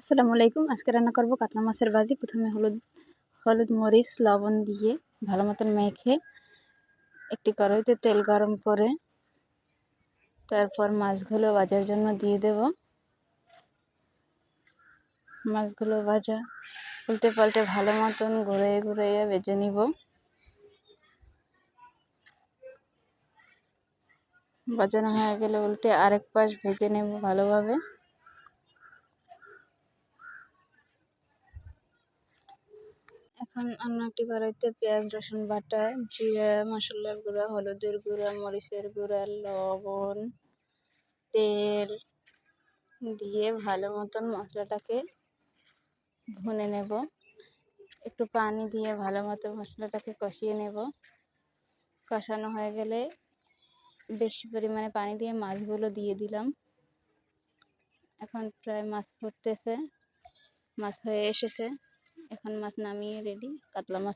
আসসালামু আলাইকুম। আজকে রান্না করব কাতলা মাছের ভাজি। প্রথমে হলুদ হলুদ মরিচ, লবণ দিয়ে ভালো মতন মেখে একটি কড়াইতে তেল গরম করে তারপর মাছগুলো ভাজার জন্য দিয়ে দেব। মাছগুলো ভাজা উল্টে পাল্টে ভালো মতন ঘুরে ঘুরাইয়া বেজে নিব। বাজানো হয়ে গেলে উল্টে আরেক পাশ ভেজে নেব ভালোভাবে। এখন অন্য একটি কড়াইতে পেঁয়াজ, রসুন বাটা, জিরা, মশলার গুঁড়া, হলুদের গুঁড়া, মরিচের গুঁড়া, লবণ, তেল দিয়ে ভালো মতন মশলাটাকে ভুনে নেব। একটু পানি দিয়ে ভালো মতো মশলাটাকে কষিয়ে নেব। কষানো হয়ে গেলে বেশি পরিমাণে পানি দিয়ে মাছগুলো দিয়ে দিলাম। এখন প্রায় মাছ ফুটতেছে, মাছ হয়ে এসেছে। এখন মাছ নামিয়ে রেডি কাতলা মাছ